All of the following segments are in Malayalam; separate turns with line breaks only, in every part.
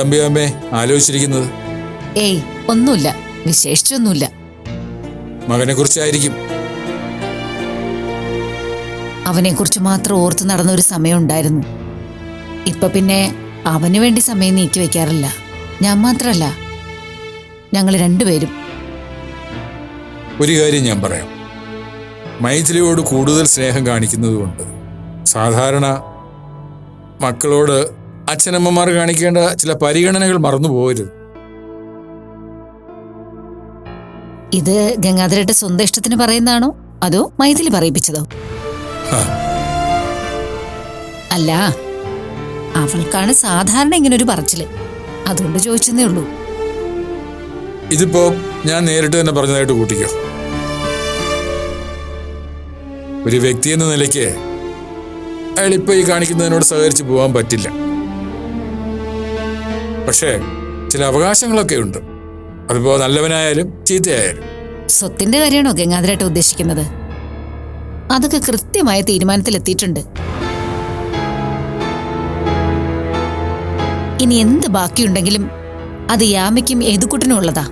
അമ്മേ ആലോചിച്ചിരിക്കുന്നത്?
ഏയ് ഒന്നുമില്ല. വിശേഷിച്ചൊന്നുമില്ല.
മകനെ കുറിച്ചായിരിക്കും
അവനെക്കുറിച്ച് മാത്രം ഓർത്ത് നടന്ന ഒരു സമയം ഉണ്ടായിരുന്നു ഇപ്പൊ പിന്നെ അവന് വേണ്ടി സമയം നീക്കി വെക്കാറില്ല ഞാൻ മാത്രല്ല. ഞങ്ങൾ രണ്ടുപേരും.
ഒരു കാര്യം ഞാൻ പറയാം. മൈഥിലിയോട് കൂടുതൽ സ്നേഹം കാണിക്കുന്നതുകൊണ്ട് സാധാരണ മക്കളോട് അച്ഛനമ്മമാർ കാണിക്കേണ്ട ചില പരിഗണനകൾ മറന്നു പോകരുത്.
ഇത് ഗംഗാധരട്ട് സ്വന്തം ഇഷ്ടത്തിന് പറയുന്നതാണോ? അതോ മൈഥിലി പറയിപ്പിച്ചതോ? അല്ല അവൾക്കാണ് സാധാരണ ഇങ്ങനെ ഒരു പറച്ചിൽ. അതുകൊണ്ട് ചോദിച്ചതേ ഉള്ളൂ.
ഇതിപ്പോ ഞാൻ നേരിട്ട് തന്നെ പറഞ്ഞതായിട്ട് കൂട്ടിക്കോ. ഒരു വ്യക്തി എന്ന നിലയ്ക്ക് അയാൾ ഇപ്പൊ ഈ കാണിക്കുന്നതിനോട് സഹകരിച്ച് പോകാൻ പറ്റില്ല. പക്ഷേ ചില അവകാശങ്ങളൊക്കെ ഉണ്ട്. അതിപ്പോ നല്ലവനായാലും ചീത്തയായാലും.
സ്വത്തിന്റെ കാര്യമാണോ ഗംഗാധരേട്ട ഉദ്ദേശിക്കുന്നത്? അതൊക്കെ കൃത്യമായ തീരുമാനത്തിലെത്തിയിട്ടുണ്ട്. ഇനി എന്ത് ബാക്കിയുണ്ടെങ്കിലും അത് യാമയ്ക്കും ഏതുക്കുട്ടിനും ഉള്ളതാ.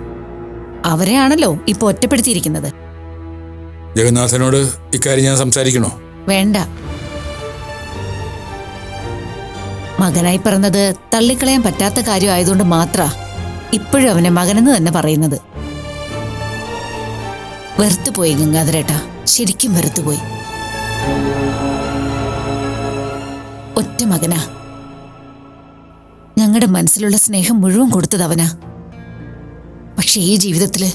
അവരെയാണല്ലോ ഇപ്പൊ ഒറ്റപ്പെടുത്തിയിരിക്കുന്നത്.
ജഗന്നാഥനോട് ഇക്കാര്യം ഞാൻ സംസാരിക്കണോ?
വേണ്ട. മകനായി പറഞ്ഞത് തള്ളിക്കളയാൻ പറ്റാത്ത കാര്യമായതുകൊണ്ട് മാത്ര ഇപ്പോഴും അവനെ മകനെന്ന് തന്നെ പറയുന്നത്. വെറുത്തുപോയി ഗംഗാധരേട്ടാ. ശരിക്കും വെറുത്തുപോയി. ഒറ്റ മകനാ. ഞങ്ങളുടെ മനസ്സിലുള്ള സ്നേഹം മുഴുവൻ കൊടുത്തത് അവനാ. പക്ഷെ ഈ ജീവിതത്തിൽ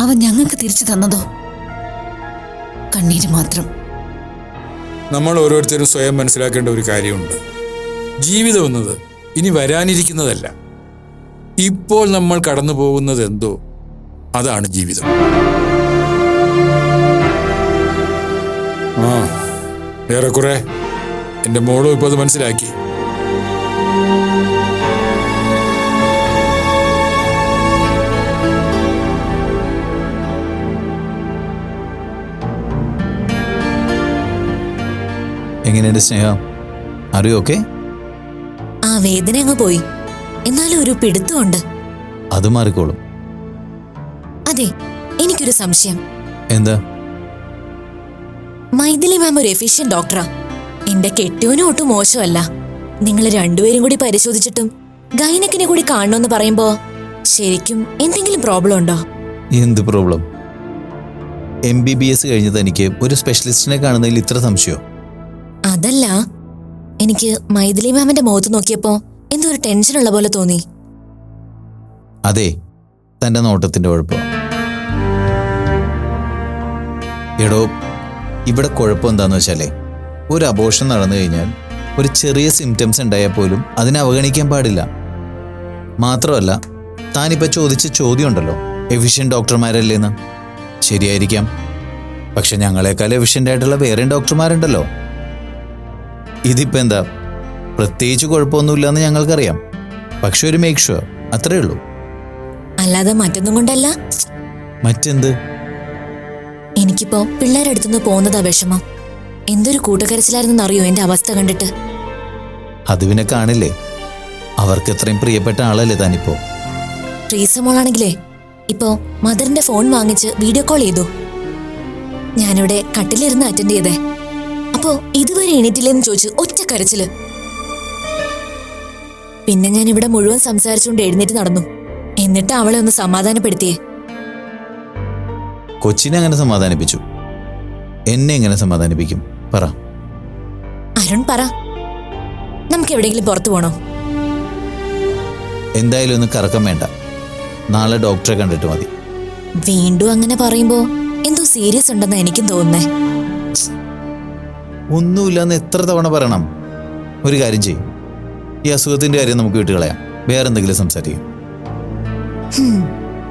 അവൻ ഞങ്ങൾക്ക് തിരിച്ചു തന്നതോ? കണ്ണീര് മാത്രം.
നമ്മൾ ഓരോരുത്തരും സ്വയം മനസ്സിലാക്കേണ്ട ഒരു കാര്യമുണ്ട്. ജീവിതം എന്നത് ഇനി വരാനിരിക്കുന്നതല്ല. ഇപ്പോൾ നമ്മൾ കടന്നു പോകുന്നത് എന്തോ? അതാണ് ജീവിതം. ആ ഏറെക്കുറെ എന്റെ മോളും ഇപ്പോൾ അത് മനസ്സിലാക്കി.
എങ്ങനെയുണ്ട് സ്നേഹം? അറിയോ ഓക്കെ?
വേദന അങ്ങ് പോയി. എന്നാലും ഒരു പിടുത്തമുണ്ട്.
അത് മാറിക്കോളും.
അതെ എനിക്കൊരു സംശയം.
എന്താ?
മൈഥിലി മാം ഒരു എഫിഷ്യൻ ഡോക്ടറാ. എന്റെ കെട്ടിയോനും ഒട്ടും മോശമല്ല. നിങ്ങൾ രണ്ടുപേരും കൂടി പരിശോധിച്ചിട്ടും ഗൈനക്കിനെ കൂടി കാണണമെന്ന് പറയുമ്പോ ശരിക്കും എന്തെങ്കിലും പ്രോബ്ലം ഉണ്ടോ?
എന്ത് problem M B B S കഴിഞ്ഞത് എനിക്ക് ഒരു സ്പെഷ്യലിസ്റ്റിനെ കാണുന്നതിൽ ഇത്ര സംശയോ?
അതല്ല എനിക്ക് മൈഥിലി മാമിന്റെ മുഖത്ത് നോക്കിയപ്പോ എന്തോ ഒരു ടെൻഷൻ ഉള്ള പോലെ തോന്നി.
അതെ തന്റെ നോട്ടത്തിന്റെ കുഴപ്പം. എടോ ഇവിടെ കുഴപ്പം എന്താന്ന് വെച്ചാലേ ഒരു അബോഷൻ നടന്നു കഴിഞ്ഞാൽ ഒരു ചെറിയ സിംറ്റംസ് ഉണ്ടായാൽ പോലും അതിനെ അവഗണിക്കാൻ പാടില്ല. മാത്രമല്ല താനിപ്പോൾ ചോദിച്ച ചോദ്യം ഉണ്ടല്ലോ എഫിഷ്യൻ ഡോക്ടർമാരല്ലേന്ന് ശരിയായിരിക്കാം. പക്ഷെ ഞങ്ങളെക്കാൾ എഫിഷ്യന്റ് ആയിട്ടുള്ള വേറെയും ഡോക്ടർമാരുണ്ടല്ലോ ഇതിപ്പോൾ എന്താ? പ്രത്യേകിച്ച് കുഴപ്പമൊന്നുമില്ലെന്ന് ഞങ്ങൾക്കറിയാം. പക്ഷെ ഒരു മേക്ക് ഷുവർ അത്രേ ഉള്ളൂ.
അല്ലാതെ മറ്റൊന്നും കൊണ്ടല്ല.
മറ്റെന്ത്?
എനിക്കിപ്പോ പിള്ളേരടുത്തുനിന്ന് പോകുന്നതാ വിഷമം. എന്തൊരു കൂട്ടക്കരച്ചിലായിരുന്നെന്ന് അറിയോ എന്റെ അവസ്ഥ കണ്ടിട്ട്?
അത് പിന്നെ കാണില്ലേ? അവർക്ക് ഇത്രയും പ്രിയപ്പെട്ട ആളല്ലേ താനിപ്പോ?
മോളാണെങ്കിലേ ഇപ്പോ മദറിന്റെ ഫോൺ വാങ്ങിച്ച് വീഡിയോ കോൾ ചെയ്തു. ഞാനിവിടെ കട്ടിലിരുന്ന് അറ്റൻഡ് ചെയ്തേ. അപ്പോ ഇതുവരെ എണീറ്റില്ലെന്ന് ചോദിച്ചു ഒറ്റ കരച്ചിൽ. പിന്നെ ഞാൻ ഇവിടെ മുഴുവൻ സംസാരിച്ചുകൊണ്ട് എഴുന്നേറ്റ് നടന്നു. എന്നിട്ട് അവളെ ഒന്ന് സമാധാനപ്പെടുത്തിയേ.
കൊച്ചിനെ അങ്ങനെ സമാധാനിപ്പിച്ചു. എന്നെ എങ്ങനെ സമാധാനിപ്പിക്കും? പറ.
അരുൺ പറ. നമുക്ക് എവിടെയെങ്കിലും പുറത്തു പോണോ?
എന്തായാലും ഒന്ന് കറക്കം വേണ്ട. നാളെ ഡോക്ടറെ കണ്ടിട്ട് മതി.
വീണ്ടും അങ്ങനെ പറയുമ്പോ എന്തോ സീരിയസ് ഉണ്ടെന്ന് എനിക്കും തോന്നുന്നേ.
ഒന്നുമില്ലെന്ന് എത്ര തവണ പറയണം? ഒരു കാര്യം ചെയ്യും. ഈ അസുഖത്തിന്റെ കാര്യം നമുക്ക് വിട്ടുകളയാം. വേറെ എന്തെങ്കിലും സംസാരിക്കും.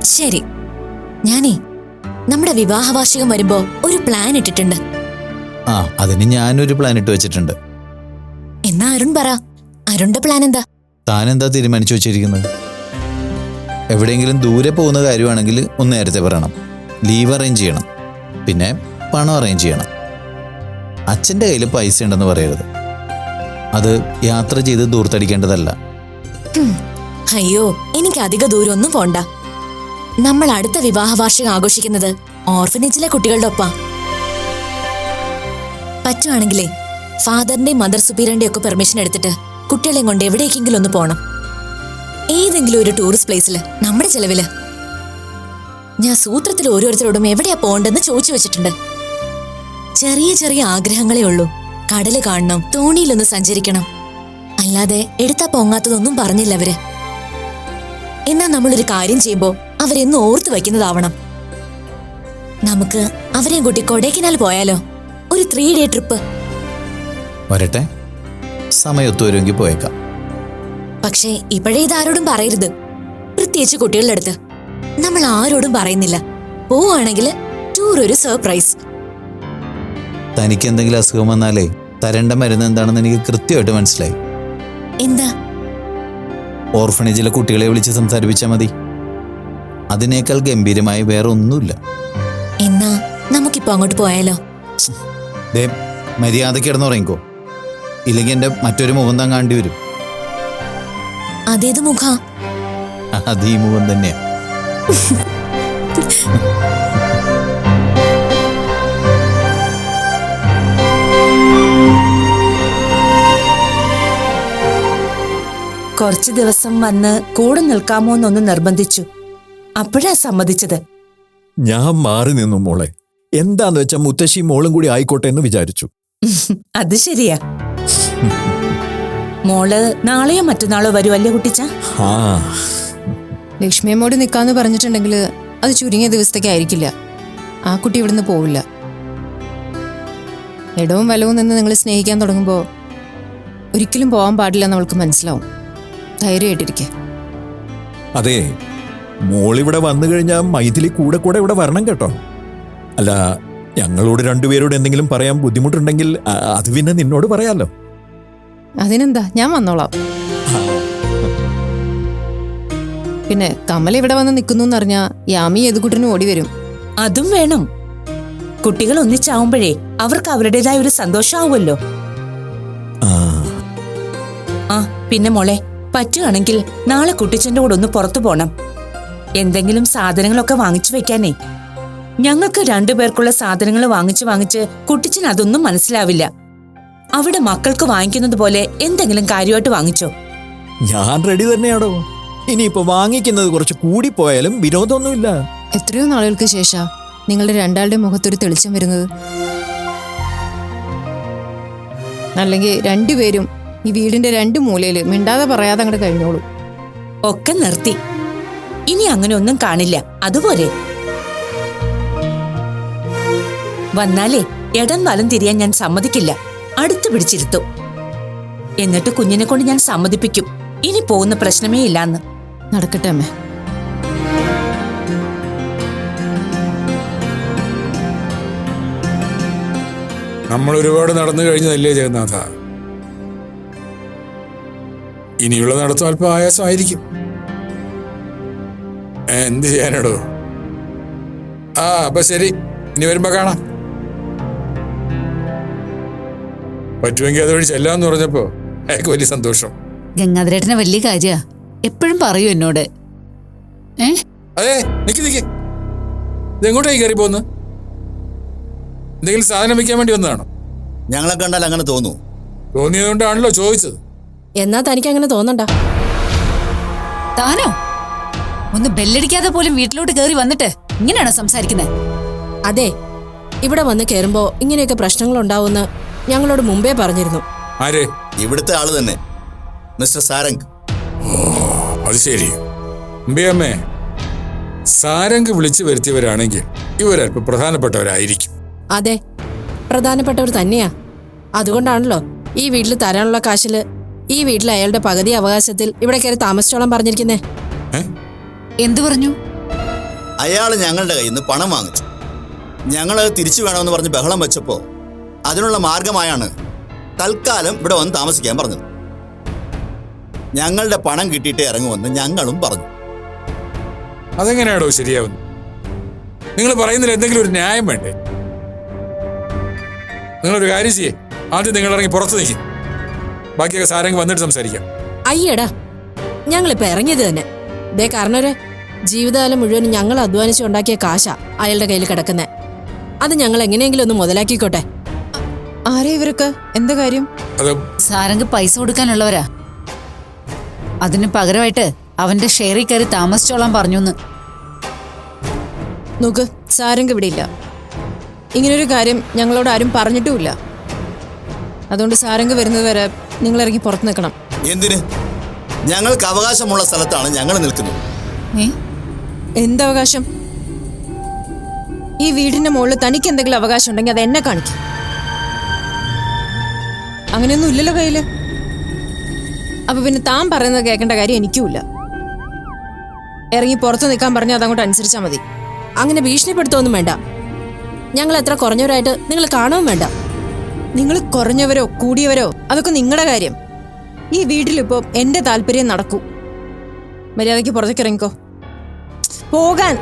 ശരി. ഞാനേ നമ്മുടെ വിവാഹ വാർഷികം വരുമ്പോ ഒരു പ്ലാൻ ഇട്ടിട്ടുണ്ട്.
ആ അതിന് ഞാനൊരു പ്ലാൻ ഇട്ട് വെച്ചിട്ടുണ്ട്.
എന്നാ അരുൺ പറ. അരുണിന്റെ പ്ലാൻ എന്താ?
താൻ എന്താ തീരുമാനിച്ചു വെച്ചിരിക്കുന്നത്? എവിടെയെങ്കിലും ദൂരെ പോകുന്ന കാര്യമാണെങ്കിൽ ഒന്ന് നേരത്തെ പറയണം. ലീവ് അറേഞ്ച് ചെയ്യണം. പിന്നെ പണം അറേഞ്ച് ചെയ്യണം. അച്ഛന്റെ കയ്യിൽ പൈസ ഉണ്ടെന്ന് പറയരുത്. അത് യാത്ര ചെയ്ത് ദൂർത്തടിക്കേണ്ടതല്ല.
അയ്യോ എനിക്ക് അധിക ദൂരമൊന്നും പോണ്ട. നമ്മൾ അടുത്ത വിവാഹ വാർഷികം ആഘോഷിക്കുന്നത് ഓർഫനേജിലെ കുട്ടികളുടെ ഒപ്പാ. പറ്റുവാണെങ്കിലേ ഫാദറിന്റെയും മദർ സുപീരന്റെ ഒക്കെ പെർമിഷൻ എടുത്തിട്ട് കുട്ടികളെയും കൊണ്ട് എവിടേക്കെങ്കിലും ഒന്ന് പോണം. ഏതെങ്കിലും ഒരു ടൂറിസ്റ്റ് പ്ലേസിൽ നമ്മുടെ ചെലവിൽ. ഞാൻ സൂത്രത്തിൽ ഓരോരുത്തരോടും എവിടെയാ പോകണ്ടെന്ന് ചോദിച്ചു വെച്ചിട്ടുണ്ട്. ചെറിയ ചെറിയ ആഗ്രഹങ്ങളേ ഉള്ളൂ. കടൽ കാണണം തോണിയിലൊന്ന് സഞ്ചരിക്കണം. അല്ലാതെ എടുത്താ പൊങ്ങാത്തതൊന്നും പറഞ്ഞില്ല അവർ. എന്നാ നമ്മളൊരു കാര്യം ചെയ്യുമ്പോ അവരെന്നും ഓർത്തു വയ്ക്കുന്നതാവണം. നമുക്ക് അവരെയും കൂട്ടി കൊടൈക്കനാൽ പോയാലോ? ഒരു ത്രീ ഡേ ട്രിപ്പ്
വരട്ടെ. സമയത്ത് വരുമെങ്കിൽ പോയേക്കാം.
പക്ഷേ ഇപ്പോഴേ ഇതാരോടും പറയരുത്. പ്രത്യേകിച്ച് കുട്ടികളുടെ അടുത്ത്. നമ്മൾ ആരോടും പറയുന്നില്ല. പോവാണെങ്കിൽ ടൂർ ഒരു സർപ്രൈസ്
തനിക്ക് എന്തെങ്കിലും അസുഖം വന്നാലേ തരേണ്ട മരുന്ന് എന്താണെന്ന് എനിക്ക് കൃത്യമായിട്ട് മനസ്സിലായി.
എന്താ?
ഓർഫണേജിലെ കുട്ടികളെ വിളിച്ച് സംസാരിപ്പിച്ചാൽ മതി. അതിനേക്കാൾ ഗംഭീരമായി വേറെ ഒന്നുമില്ല.
എന്നാ നമുക്കിപ്പോ അങ്ങോട്ട് പോയാലോ?
ദേ മര്യാദയ്ക്ക് കിടന്നുറങ്ങിക്കോ. ഇല്ലെങ്കിൽ എന്റെ മറ്റൊരു മുഖം താങ്ങാണ്ടി വരും.
അതേത് മുഖ?
അതീ മുഖം തന്നെയാ.
കുറച്ചു ദിവസം വന്ന് കൂടെ നിൽക്കാമോ എന്നൊന്ന് നിർബന്ധിച്ചു. അപ്പോഴാ സമ്മതിച്ചത്.
ഞാൻ മാറി നിന്നു മോളെ. എന്താന്ന് വെച്ചാ മുത്തശ്ശി മോളും കൂടി ആയിക്കോട്ടെ എന്ന് വിചാരിച്ചു.
അത് ശരിയാ. മോൾ നാളെയോ മറ്റന്നാളോ വരുമല്ലേ കുട്ടിച്ച?
ആ.
ലക്ഷ്മിയമ്മോട് നിൽക്കാന്ന് പറഞ്ഞിട്ടുണ്ടെങ്കിൽ അത് ചുരുങ്ങിയ ദിവസത്തേക്കായിരിക്കില്ല ആ കുട്ടി ഇവിടുന്ന് പോവില്ല. ഇടവും വലവും നിന്ന് നിങ്ങൾ സ്നേഹിക്കാൻ തുടങ്ങുമ്പോൾ ഒരിക്കലും പോകാൻ പാടില്ല എന്ന് അവൾക്ക് മനസ്സിലാവും. ധൈര്യമായിട്ടിരിക്കെ.
അതെ മോളിവിടെ വന്നു കഴിഞ്ഞാൽ മൈഥിലി കൂടെ കൂടെ ഇവിടെ വരണം കേട്ടോ. അല്ല ഞങ്ങളോട് രണ്ടുപേരോട് എന്തെങ്കിലും പറയാൻ ബുദ്ധിമുട്ടുണ്ടെങ്കിൽ അത് പിന്നെ നിന്നോട് പറയാലോ.
അതിനെന്താ? ഞാൻ വന്നോളാം. പിന്നെ കമൽ ഇവിടെ വന്ന് നിൽക്കുന്നു എന്നറിഞ്ഞാ യാമി ഏതുകുട്ടിനും ഓടി വരും.
അതും വേണം. കുട്ടികൾ ഒന്നിച്ചാവുമ്പോഴേ അവർക്ക് അവരുടേതായ ഒരു സന്തോഷമാവുമല്ലോ
ആ.
ആ പിന്നെ മോളെ പറ്റുകയാണെങ്കിൽ നാളെ കുട്ടിച്ചന്റെ കൂടെ ഒന്ന് പുറത്തു പോണം. എന്തെങ്കിലും സാധനങ്ങളൊക്കെ വാങ്ങിച്ചു വെക്കാനേ ഞങ്ങൾക്ക് രണ്ടുപേർക്കുള്ള സാധനങ്ങൾ വാങ്ങിച്ചു വാങ്ങിച്ച് കുട്ടിച്ചൻ അതൊന്നും മനസ്സിലാവില്ല. അവിടെ മക്കൾക്ക് വാങ്ങിക്കുന്നത് പോലെ എന്തെങ്കിലും കാര്യമായിട്ട് വാങ്ങിച്ചോ?
ഞാൻ റെഡി തന്നെയാണോ ഇനിയിപ്പോ വാങ്ങിക്കുന്നത് കുറച്ച് കൂടി പോയാലും വിനോദമൊന്നുമില്ല
എത്രയോ നാളുകൾക്ക് ശേഷം നിങ്ങളുടെ രണ്ടാളുടെ മുഖത്തൊരു തെളിച്ചം വരുന്നത്. അല്ലെങ്കിൽ രണ്ടുപേരും ഈ വീടിന്റെ രണ്ട് മൂലയിൽ മിണ്ടാതെ പറയാതെ അങ്ങോട്ട് കഴിഞ്ഞോളൂ.
ഒക്കെ നിർത്തി. ഇനി അങ്ങനെ ഒന്നും കാണില്ല. അതുപോലെ. വന്നാലേ ഇടം വലം തിരിയാൻ ഞാൻ സമ്മതിക്കില്ല. അടുത്തു പിടിച്ചിരുത്തു. എന്നിട്ട് കുഞ്ഞിനെ കൊണ്ട് ഞാൻ സമ്മതിപ്പിക്കും. ഇനി പോകുന്ന പ്രശ്നമേ ഇല്ലാന്ന്.
നടക്കട്ടെ അമ്മേ.
നമ്മൾ ഒരുപാട് നടന്നു കഴിഞ്ഞതല്ലേ ജഗന്നാഥ? ഇനിയുള്ള നടത്തം അല്പം ആയാസമായിരിക്കും. എന്ത് ചെയ്യാനടോ? ആ അപ്പൊ ശരി. ഇനി വരുമ്പോ കാണാം. പറ്റുമെങ്കിൽ അതുവഴി ചെല്ലാന്ന് പറഞ്ഞപ്പോ അയാൾക്ക് വലിയ സന്തോഷം.
ഗംഗാധരേട്ടനെ വലിയ കാര്യ. എപ്പോഴും പറയൂ എന്നോട്. ഏ?
അതെ നിക്ക് നിക്ക്. ഇതെങ്ങോട്ടായി കയറി പോന്ന്? എന്തെങ്കിലും സാധനം വെക്കാൻ വേണ്ടി വന്നതാണോ?
ഞങ്ങളെ കണ്ടാൽ അങ്ങനെ തോന്നു.
തോന്നിയതുകൊണ്ടാണല്ലോ ചോദിച്ചത്.
എന്നാ തനിക്ക് അങ്ങനെ തോന്നണ്ട.
താനോ? ഒന്ന് ബെല്ലടിക്കാതെ പോലും വീട്ടിലോട്ട് കയറി വന്നിട്ട് ഇങ്ങനെയാണോ സംസാരിക്കുന്നത്
അതെ ഇവിടെ വന്ന് കയറുമ്പോ ഇങ്ങനെയൊക്കെ പ്രശ്നങ്ങൾ ഉണ്ടാവുമെന്ന് ഞങ്ങളോട് മുമ്പേ പറഞ്ഞിരുന്നു.
ആരെ?
ഇവിടുത്തെ ആൾ തന്നെ. മിസ്റ്റർ സാരംഗ്.
അത് ശരി. അമ്മേ സാരംഗ് വിളിച്ചു വരുത്തിയവരാണെങ്കിൽ ഇവരല്പം പ്രധാനപ്പെട്ടവരായിരിക്കും.
അതെ പ്രധാനപ്പെട്ടവർ തന്നെയാ. അതുകൊണ്ടാണല്ലോ ഈ വീട്ടിൽ തരാനുള്ള കാശിൽ ഈ വീട്ടിൽ അയാളുടെ പകുതി അവകാശത്തിൽ ഇവിടെ കയറി താമസിച്ചോളം പറഞ്ഞിരിക്കുന്നേ.
എന്തു പറഞ്ഞു?
അയാൾ ഞങ്ങളുടെ കയ്യിൽ നിന്ന് പണം വാങ്ങിച്ചു. ഞങ്ങൾ തിരിച്ചു വേണമെന്ന് പറഞ്ഞ് ബഹളം വെച്ചപ്പോൾ അതിനുള്ള മാർഗമായാണ് തൽക്കാലം ഇവിടെ വന്ന് താമസിക്കാൻ പറഞ്ഞത്. ഞങ്ങളുടെ പണം കിട്ടിയിട്ട് ഇറങ്ങുമെന്ന് ഞങ്ങളും പറഞ്ഞു.
അതെങ്ങനെയാണോ ശരിയാവുന്നത് നിങ്ങൾ പറയുന്നതിൽ എന്തെങ്കിലും ഒരു ന്യായം വേണ്ടേ? നിങ്ങളൊരു കാര്യം ചെയ്യേ. ആദ്യം നിങ്ങൾ ഇറങ്ങി പുറത്ത് നിൽക്കും ബാക്കിയൊക്കെ സാരംഗ് വന്നിട്ട് സംസാരിക്കാം.
അയ്യടാ ഞങ്ങളിപ്പോ ഇറങ്ങിയത് തന്നെ. ദേ കാരണവരെ ജീവിതകാലം മുഴുവൻ ഞങ്ങൾ അധ്വാനിച്ചുണ്ടാക്കിയ കാശ അയാളുടെ കയ്യിൽ കിടക്കുന്നേ. അത് ഞങ്ങൾ എങ്ങനെയെങ്കിലും ഒന്ന് മുതലാക്കിക്കോട്ടെ.
ആരെ ഇവർക്ക് എന്താ കാര്യം?
അത്
സാരംഗ് പൈസ കൊടുക്കാനുള്ളവരാ. അതിന് പകരമായിട്ട് അവന്റെ ഷെയറിൽ കയറി താമസിച്ചോളാൻ പറഞ്ഞു
നോക്ക് സാരംഗ് ഇവിടെ ഇല്ല. ഇങ്ങനൊരു കാര്യം ഞങ്ങളോട് ആരും പറഞ്ഞിട്ടുമില്ല. അതുകൊണ്ട് സാരംഗ് വരുന്നത് വരെ നിങ്ങൾ ഇറങ്ങി പുറത്ത് നിൽക്കണം.
എന്തിന്? ഞങ്ങൾക്ക് അവകാശമുള്ള സ്ഥലത്താണ് ഞങ്ങൾ നിൽക്കുന്നത്.
ഏ?
എന്തവകാശം? ഈ വീടിന്റെ മുകളിൽ തനിക്ക് എന്തെങ്കിലും അവകാശം ഉണ്ടെങ്കിൽ അത് എന്നെ കാണിക്കും. അങ്ങനെയൊന്നും ഇല്ലല്ലോ കയ്യിൽ. അപ്പൊ പിന്നെ താൻ പറയുന്നത് കേൾക്കേണ്ട കാര്യം എനിക്കുമില്ല. ഇറങ്ങി പുറത്ത് നിൽക്കാൻ പറഞ്ഞാൽ അതങ്ങോട്ട് അനുസരിച്ചാൽ മതി.
അങ്ങനെ ഭീഷണിപ്പെടുത്തൊന്നും വേണ്ട. ഞങ്ങൾ എത്ര കുറഞ്ഞവരായിട്ട് നിങ്ങൾ കാണുകയും വേണ്ട.
നിങ്ങൾ കുറഞ്ഞവരോ കൂടിയവരോ? അതൊക്കെ നിങ്ങളുടെ കാര്യം. ഈ വീട്ടിലിപ്പോ എന്റെ താല്പര്യം നടക്കൂ. മര്യാദയ്ക്ക് പുറത്തേക്ക് ഇറങ്ങിക്കോ. പോകാൻ.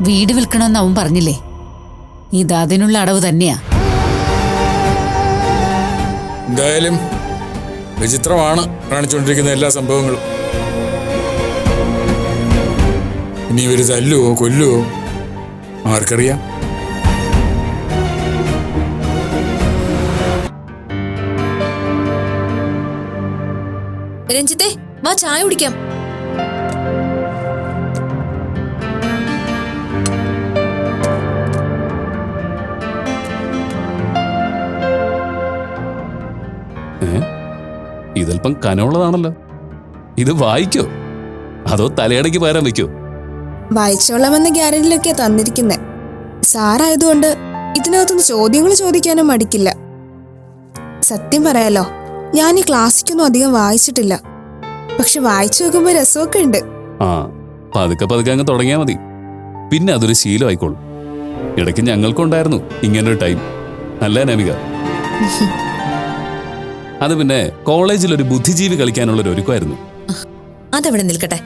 വീട് വിൽക്കണമെന്ന് അവൻ പറഞ്ഞില്ലേ? ഇത് അതിനുള്ള അടവ് തന്നെയാ.
എന്തായാലും വിചിത്രമാണ് കാണിച്ചുകൊണ്ടിരിക്കുന്ന എല്ലാ സംഭവങ്ങളും. ഇനി ഇവർ തല്ലുവോ കൊല്ലുവോ ആർക്കറിയാം?
രഞ്ജിത്തെ വാ ചായ കുടിക്കാം?
ഇതല്പം കനമുള്ളതാണല്ലോ ഇത് വായിക്കോ? അതോ തലയടയ്ക്ക് പകരം വെക്കോ?
വായിച്ചോളാമെന്ന ഗ്യാരണ്ടിലൊക്കെ തന്നിരിക്കുന്നത് സാറായതുകൊണ്ട് ഇതിനകത്തുനിന്ന് ചോദ്യങ്ങൾ ചോദിക്കാനും മടിക്കില്ല. സത്യം പറയാലോ ഞാൻ ഈ ക്ലാസ്സിക്കൊന്നും അധികം വായിച്ചിട്ടില്ല. പക്ഷെ വായിച്ചു നോക്കുമ്പോൾ രസമൊക്കെ ഉണ്ട്.
ആ പതുക്കെ പതുക്കെ അങ്ങ് തുടങ്ങിയാൽ മതി. പിന്നെ അതൊരു ശീലമായിക്കോളും. ഇടയ്ക്ക് ഞങ്ങൾക്കുണ്ടായിരുന്നു ഒരു ടൈം. അല്ല നമിക? അത് പിന്നെ കോളേജിൽ ഒരു ബുദ്ധിജീവി കളിക്കാനുള്ള ഒരു ഒരുക്കമായിരുന്നു.
അതവിടെ നിൽക്കട്ടെ.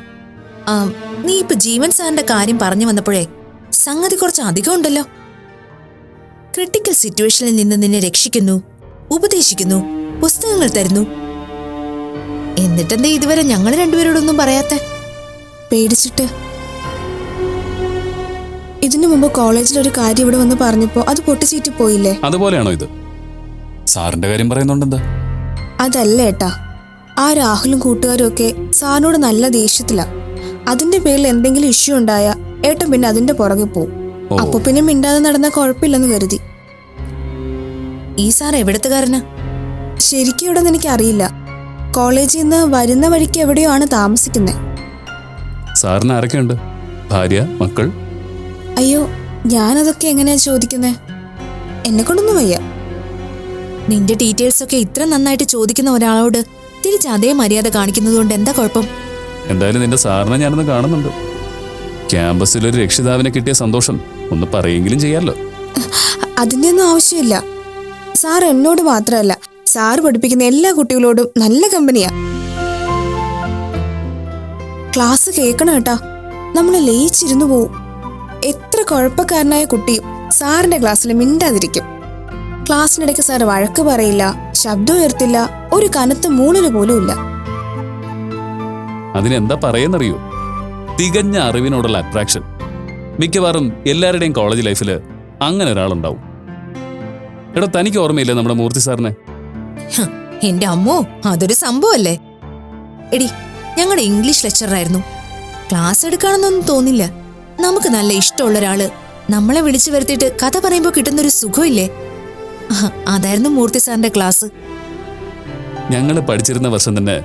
നീ ഇപ്പൊ ജീവൻ സാറിന്റെ കാര്യം പറഞ്ഞു വന്നപ്പോഴേ സംഗതി കുറച്ച് അധികം ഉണ്ടല്ലോ. ക്രിട്ടിക്കൽ സിറ്റുവേഷനിൽ നിന്ന് നിന്നെ രക്ഷിക്കുന്നു ഉപദേശിക്കുന്നു പുസ്തകങ്ങൾ തരുന്നു. എന്നിട്ടെന്താ ഇതുവരെ ഞങ്ങൾ രണ്ടുപേരോടൊന്നും പറയാത്ത?
പേടിച്ചിട്ട്. ഇതിനു മുമ്പ് കോളേജിൽ ഒരു കാര്യം ഇവിടെ വന്ന് പറഞ്ഞപ്പോ അത് പൊട്ടിച്ചീറ്റി പോയില്ലേ?
അതുപോലെയാണോ ഇത്? സാറിന്റെ കാര്യം പറയുന്നുണ്ടെന്താ?
അതല്ല ഏട്ടാ. ആ രാഹുലും കൂട്ടുകാരും ഒക്കെ സാറിനോട് നല്ല ദേഷ്യത്തിലാ. അതിന്റെ പേരിൽ എന്തെങ്കിലും ഇഷ്യൂ ഉണ്ടായ ഏട്ടൻ പിന്നെ അതിന്റെ പുറകെ പോവും. അപ്പൊ പിന്നെ മിണ്ടാതെ നടന്ന കുഴപ്പമില്ലെന്ന് കരുതി.
ഈ സാർ എവിടത്തുകാരനാ?
ശരിക്കും ഇവിടെ എനിക്ക് അറിയില്ല കോളേജിൽ നിന്ന് വരുന്ന വഴിക്ക് എവിടെയോ ആണ് താമസിക്കുന്നത്
സാറിന് ആരൊക്കെയുണ്ട്? ഭാര്യ മക്കൾ?
അയ്യോ ഞാനതൊക്കെ എങ്ങനെയാ ചോദിക്കുന്നത് എന്നെ കൊണ്ടൊന്നും വയ്യ.
നിന്റെ ഡീറ്റെയിൽസ് ഒക്കെ ഇത്ര നന്നായിട്ട് ചോദിക്കുന്ന ഒരാളോട് തിരിച്ച് അതേ മര്യാദ കാണിക്കുന്നതുകൊണ്ട് എന്താ കുഴപ്പം?
എന്തായാലും നിന്റെ സാറിനെ ഞാനൊന്ന് കാണുന്നുണ്ട്. ക്യാമ്പസിൽ ഒരു രക്ഷിതാവിനെ കിട്ടിയ സന്തോഷം ഒന്ന് പറയെങ്കിലും ചെയ്യാമല്ലോ
അതിന്റെയൊന്നും ആവശ്യമില്ല. സാർ എന്നോട് മാത്രമല്ല സാറ് പഠിപ്പിക്കുന്ന എല്ലാ കുട്ടികളോടും നല്ല കമ്പനിയാ. ക്ലാസ് കേൾക്കണം കേട്ടാ. നമ്മൾ ലയിച്ചിരുന്നു പോവും. എത്ര കുഴപ്പക്കാരനായ കുട്ടിയും സാറിന്റെ ക്ലാസ്സിൽ മിണ്ടാതിരിക്കും. ക്ലാസ്സിനിടയ്ക്ക് സാർ വഴക്ക് പറയില്ല ശബ്ദം ഉയർത്തില്ല ഒരു കനത്ത മൂളൽ പോലും ഇല്ല.
അതിനെന്താ പറയുന്നറിയോ? തികഞ്ഞ അറിവിനോടുള്ള അട്രാക്ഷൻ മിക്കവാറും എല്ലാവരുടെയും കോളേജ് ലൈഫിൽ അങ്ങനെ ഒരാളുണ്ടാവും. എടാ തനിക്ക് ഓർമ്മയില്ല നമ്മുടെ മൂർത്തി സാറിനെ?
എന്റെ അമ്മോ അതൊരു സംഭവല്ലേ? എടി ഞങ്ങളുടെ ഇംഗ്ലീഷ് ലെക്ചറായിരുന്നു ക്ലാസ് എടുക്കാണെന്നൊന്നും തോന്നില്ല. നമുക്ക് നല്ല ഇഷ്ടമുള്ള ഒരാൾ. നമ്മളെ വിളിച്ചു വരുത്തിയിട്ട് കഥ പറയുമ്പോൾ കിട്ടുന്നൊരു സുഖമില്ലേ? അതായിരുന്നു മൂർത്തി സാറിന്റെ ക്ലാസ്
ഞങ്ങൾ പഠിച്ചിരുന്ന വർഷം തന്നെ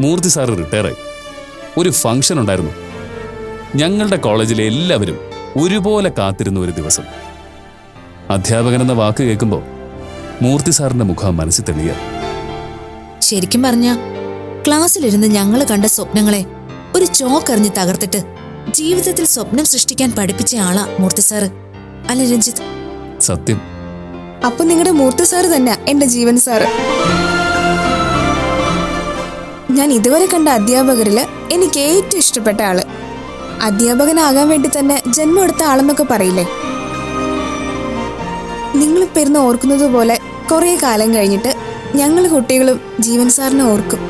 മൂർത്തി സാർ റിട്ടയർ റിട്ടയറായി ഒരു ഫംഗ്ഷൻ ഉണ്ടായിരുന്നു. ഞങ്ങളുടെ കോളേജിലെ എല്ലാവരും ഒരുപോലെ കാത്തിരുന്ന ഒരു ദിവസം. അധ്യാപകൻ എന്ന വാക്ക് കേൾക്കുമ്പോൾ മൂർത്തി സാറിന്റെ മുഖം മനസ്സിൽ തെളിയ.
ശരിക്കും പറഞ്ഞ ക്ലാസ്സിലിരുന്ന് ഞങ്ങൾ കണ്ട സ്വപ്നങ്ങളെ ഒരു ചോക്കറിഞ്ഞ് തകർത്തിട്ട് ജീവിതത്തിൽ സ്വപ്നം സൃഷ്ടിക്കാൻ പഠിപ്പിച്ച ആളാ മൂർത്തി സാറ്. അല്ല രഞ്ജിത്ത്?
സത്യം.
അപ്പൊ നിങ്ങളുടെ മൂർത്തി സാറ് തന്നെ എന്റെ ജീവൻ സാറ്. ഞാൻ ഇതുവരെ കണ്ട അധ്യാപകരിൽ എനിക്ക് ഏറ്റവും ഇഷ്ടപ്പെട്ട ആൾ. അധ്യാപകനാകാൻ വേണ്ടി തന്നെ ജന്മം എടുത്ത ആളെന്നൊക്കെ പറയില്ലേ? നിങ്ങൾ പെരുന്ന ഓർക്കുന്നത് പോലെ കുറേ കാലം കഴിഞ്ഞിട്ട് ഞങ്ങൾ കുട്ടികളും ജീവൻ സാറിനെ ഓർക്കും.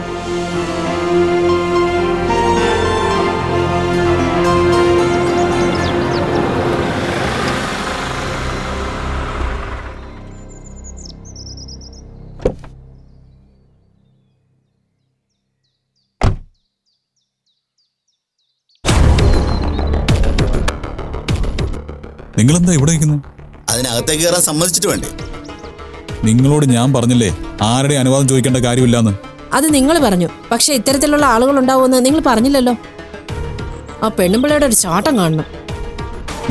നിങ്ങളെന്താ ഇവിടെ നിൽക്കുന്നത്
അതിനകത്തേക്ക് കയറാൻ സമ്മതിച്ചിട്ട് വേണ്ടേ?
നിങ്ങളോട് ഞാൻ പറഞ്ഞില്ലേ ആരുടെ അനുവാദം ചോദിക്കേണ്ട കാര്യമില്ലാന്ന്?
അത് നിങ്ങൾ പറഞ്ഞു. പക്ഷെ ഇത്തരത്തിലുള്ള ആളുകൾ ഉണ്ടാവുമെന്ന് നിങ്ങൾ പറഞ്ഞില്ലല്ലോ. ആ പെണ്ണുമ്പിള്ളയുടെ ഒരു ചാട്ടം കാണണം.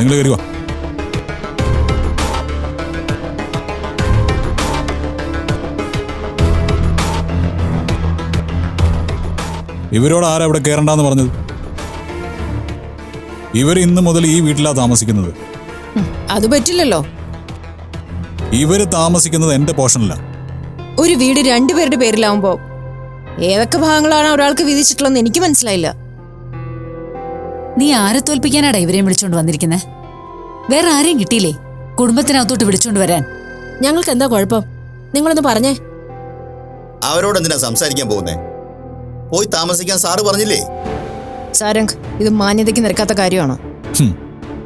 നിങ്ങൾ കയറുക വാ. ഇവരോട് ആരാ ഇവിടെ കയറണ്ടെന്ന് പറഞ്ഞത്? ഇവർ ഇന്ന് മുതൽ ഈ വീട്ടിലാണ് താമസിക്കുന്നത്.
അത് പറ്റില്ലല്ലോ.
ഇവർ താമസിക്കുന്നത് എന്റെ പോർഷനില്ല
ഒരു വീട് രണ്ടുപേരുടെ പേരിലാവുമ്പോ ഏതൊക്കെ ഭാഗങ്ങളാണ് ഒരാൾക്ക് വിധിച്ചിട്ടുള്ളതെന്ന് എനിക്ക് മനസ്സിലായില്ല.
നീ ആരെ തോൽപ്പിക്കാനാടാ ഇവരെയും വിളിച്ചോണ്ട് വന്നിരിക്കുന്നത് വേറെ ആരെയും കിട്ടിയില്ലേ? കുടുംബത്തിനകത്തോട്ട് വിളിച്ചോണ്ട് വരാൻ.
ഞങ്ങൾക്ക് എന്താ കുഴപ്പം? നിങ്ങളൊന്ന് പറഞ്ഞേ.
അവരോട് എന്തിനാ സംസാരിക്കാൻ പോകുന്നേ? പോയി താമസിക്കാൻ സാറ് പറഞ്ഞില്ലേ?
സാരംഗ് ഇത് മാന്യതയ്ക്ക് നിരക്കാത്ത കാര്യമാണ്?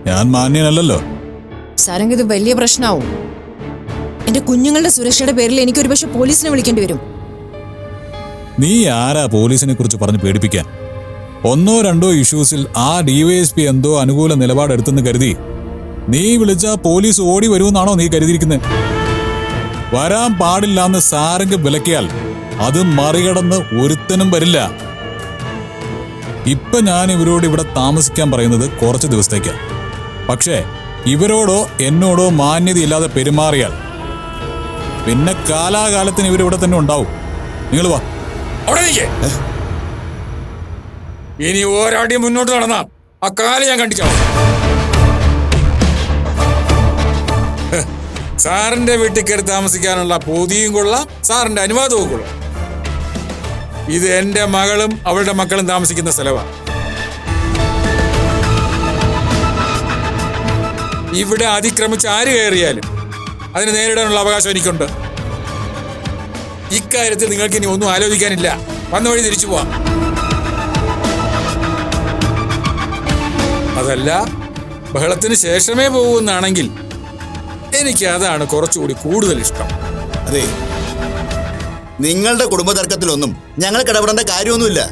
ഞാൻ മാന്യനല്ലല്ലോ.
സാരംഗ് ഇത് വലിയ പ്രശ്നമാവും എന്റെ കുഞ്ഞുങ്ങളുടെ സുരക്ഷയുടെ പേരിൽ എനിക്ക് ഒരുപക്ഷെ പോലീസിനെ വിളിക്കേണ്ടി വരും.
നീ ആരാ പോലീസിനെ കുറിച്ച് പറഞ്ഞ് പേടിപ്പിക്കാൻ? ഒന്നോ രണ്ടോ ഇഷ്യൂസിൽ ആ ഡിവൈഎസ്പി എന്തോ അനുകൂല നിലപാടെടുത്തെന്ന് കരുതി നീ വിളിച്ച പോലീസ് ഓടി വരുമെന്നാണോ നീ കരുതിയിരിക്കുന്നത് വരാൻ പാടില്ല എന്ന് സാരംഗ് വിലക്കിയാൽ അത് മറികടന്ന് ഒരുത്തനും വരില്ല. ഇപ്പൊ ഞാൻ ഇവരോട് ഇവിടെ താമസിക്കാൻ പറയുന്നത് കുറച്ച് ദിവസത്തേക്കാണ് പക്ഷേ ഇവരോടോ എന്നോടോ മാന്യതയില്ലാതെ പെരുമാറിയാൽ പിന്നെ കാലാകാലത്തിന് ഇവരിവിടെ തന്നെ ഉണ്ടാവും. നിങ്ങൾ വാ. ഇനി ഓരാടി മുന്നോട്ട് നടന്ന ആ കാൽ ഞാൻ കണ്ടിച്ചു സാറിന്റെ വീട്ടിൽ കയറി താമസിക്കാനുള്ള പൂതിയും കൊള്ളാം സാറിന്റെ അനുവാദവും കൊള്ളാം. ഇത് എന്റെ മകളും അവളുടെ മക്കളും താമസിക്കുന്ന സ്ഥലമാണ് ഇവിടെ അതിക്രമിച്ച് ആര് കയറിയാലും അതിനെ നേരിടാനുള്ള അവകാശം എനിക്കുണ്ട്. ഇക്കാര്യത്തിൽ നിങ്ങൾക്ക് ഇനി ഒന്നും ആലോചിക്കാനില്ല. വന്ന വഴി തിരിച്ചു പോവാം. അതല്ല ബഹളത്തിന് ശേഷമേ പോകുമെന്നാണെങ്കിൽ എനിക്ക് അതാണ് കുറച്ചുകൂടി കൂടുതൽ ഇഷ്ടം.
അതെ. നിങ്ങളുടെ കുടുംബ തർക്കത്തിലൊന്നും ഞങ്ങൾ ഇടപെടേണ്ട കാര്യമൊന്നുമില്ല.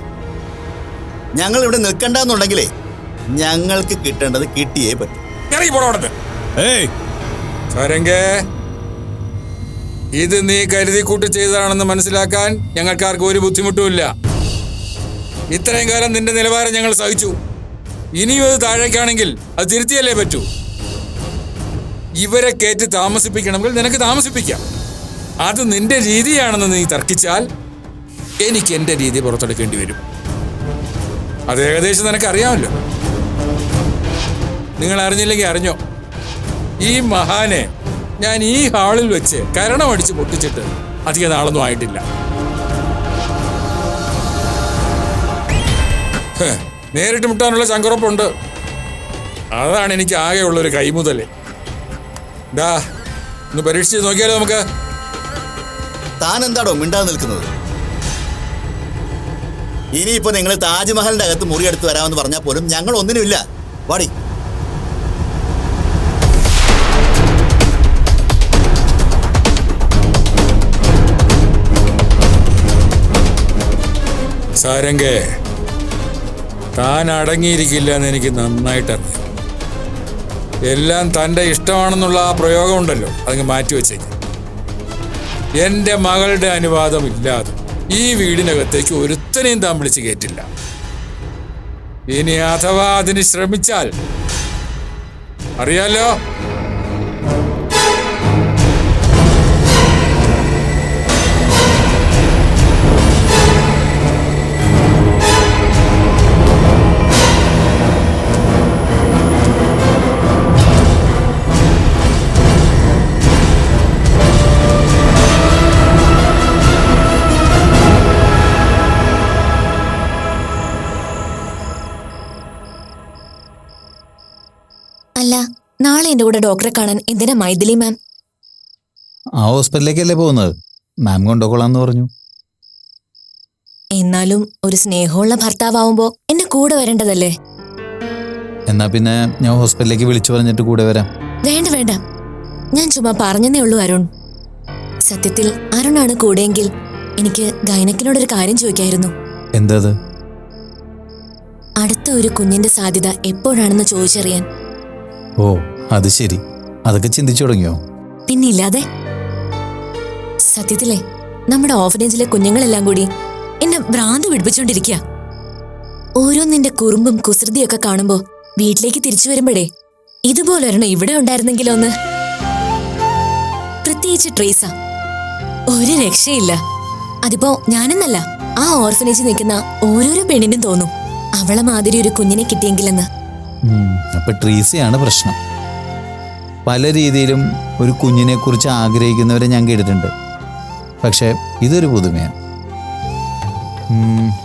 ഞങ്ങൾ ഇവിടെ നിൽക്കണ്ടെന്നുണ്ടെങ്കിലേ ഞങ്ങൾക്ക് കിട്ടേണ്ടത് കിട്ടിയേ പറ്റും.
ഇറങ്ങി പോണോടത്ത് ഏയ്. സാരംഗേ ഇത് നീ കരുതി കൂട്ടി ചെയ്തതാണെന്ന് മനസ്സിലാക്കാൻ ഞങ്ങൾക്കാർക്കും ഒരു ബുദ്ധിമുട്ടുമില്ല. ഇത്രയും കാലം നിന്റെ നിലവാരം ഞങ്ങൾ സഹിച്ചു. ഇനിയും അത് താഴേക്കാണെങ്കിൽ അത് തിരുത്തിയല്ലേ പറ്റൂ. ഇവരെ കയറ്റി താമസിപ്പിക്കണമെങ്കിൽ നിനക്ക് താമസിപ്പിക്കാം. അത് നിന്റെ രീതിയാണെന്ന് നീ തർക്കിച്ചാൽ എനിക്ക് എന്റെ രീതി പുറത്തെടുക്കേണ്ടി വരും. അത് ഏകദേശം നിനക്ക് അറിയാമല്ലോ നിങ്ങൾ അറിഞ്ഞില്ലെങ്കിൽ അറിഞ്ഞോ? ഈ മഹാനെ ഞാൻ ഈ ഹാളിൽ വെച്ച് കരണമടിച്ച് പൊട്ടിച്ചിട്ട് അധിക നാളൊന്നും ആയിട്ടില്ല. നേരിട്ട് മുട്ടാനുള്ള ചങ്കുറപ്പുണ്ട് അതാണ് എനിക്ക് ആകെയുള്ളൊരു കൈമുതൽ ഡാ ഒന്ന് പരീക്ഷിച്ച് നോക്കിയാലോ നമുക്ക്?
താൻ എന്താടോ മിണ്ടാതെ നിൽക്കുന്നത്? ഇനിയിപ്പോ നിങ്ങൾ താജ്മഹലിന്റെ അകത്ത് മുറിയെടുത്ത് വരാമെന്ന് പറഞ്ഞാൽ പോലും ഞങ്ങൾ ഒന്നിനുമില്ല. വാടി.
സാരംഗേ താൻ അടങ്ങിയിരിക്കില്ല എന്ന് എനിക്ക് നന്നായിട്ടറിയാം എല്ലാം തന്റെ ഇഷ്ടമാണെന്നുള്ള ആ പ്രയോഗമുണ്ടല്ലോ അതങ്ങ് മാറ്റി വെച്ചേക്ക്. എന്റെ മകളുടെ അനുവാദം ഇല്ലാതെ ഈ വീടിനകത്തേക്ക് ഒരുത്തനെയും താൻ വിളിച്ച് കയറ്റില്ല. ഇനി അഥവാ അതിന് ശ്രമിച്ചാൽ അറിയാലോ?
അല്ല നാളെ എന്റെ കൂടെ ഡോക്ടറെ കാണാൻ എന്തിനാ മൈഥിലി മാം?
ആ ഹോസ്പിറ്റലിലേക്കല്ലേ പോകുന്നത്? മാം കൊണ്ടുപോകൊള്ളാന്ന് പറഞ്ഞു.
എന്നാലും ഒരു സ്നേഹമുള്ള ഭർത്താവുമ്പോ എന്റെ കൂടെ വരേണ്ടതല്ലേ?
എന്നാ പിന്നെ ഞാൻ ഹോസ്പിറ്റലിലേക്ക് വിളിച്ചു പറഞ്ഞിട്ട് കൂടെ വരാം.
വേണ്ട വേണ്ട. ഞാൻ ചുമ്മാ പറഞ്ഞതേ ഉള്ളൂ അരുൺ. സത്യത്തിൽ അരുണാണ് കൂടെയെങ്കിൽ എനിക്ക് ഗൈനക്കിനോടൊരു കാര്യം ചോദിക്കായിരുന്നു.
എന്തത്?
അടുത്ത ഒരു കുഞ്ഞിന്റെ സാധ്യത എപ്പോഴാണെന്ന് ചോദിച്ചറിയാൻ.
ഓ അത് ശരി. അതൊക്കെ ചിന്തിച്ചു തുടങ്ങിയോ?
പിന്നില്ലാതെ സത്യത്തിലെ നമ്മുടെ ഓഫനേജിലെ കുഞ്ഞുങ്ങളെല്ലാം കൂടി എന്നെ ഭ്രാന്ത് പിടിപ്പിച്ചോണ്ടിരിക്കുക ഓരോന്നിന്റെ കുറുമ്പും കുസൃതിയൊക്കെ കാണുമ്പോ വീട്ടിലേക്ക് തിരിച്ചു വരുമ്പോഴേ ഇതുപോലെ ഒരെണ്ണം ഇവിടെ ഉണ്ടായിരുന്നെങ്കിലോ ഒന്ന് പ്രത്യേകിച്ച് ട്രേസ ഒരു രക്ഷയില്ല. അതിപ്പോ ഞാനെന്നല്ല ആ ഓർഫനേജിൽ നിൽക്കുന്ന ഓരോരോ പെണ്ണിനും തോന്നും അവളെ മാതിരി ഒരു കുഞ്ഞിനെ കിട്ടിയെങ്കിലെന്ന്.
അപ്പൊ ട്രീസിയാണ് പ്രശ്നം. പല രീതിയിലും ഒരു കുഞ്ഞിനെ കുറിച്ച് ആഗ്രഹിക്കുന്നവരെ ഞാൻ കേട്ടിട്ടുണ്ട്. പക്ഷെ ഇതൊരു പുതുമയാണ്.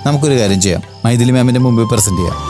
നമുക്കൊരു കാര്യം ചെയ്യാം. മൈഥിലി മാമിന്റെ മുമ്പിൽ പ്രസന്റ് ചെയ്യാം.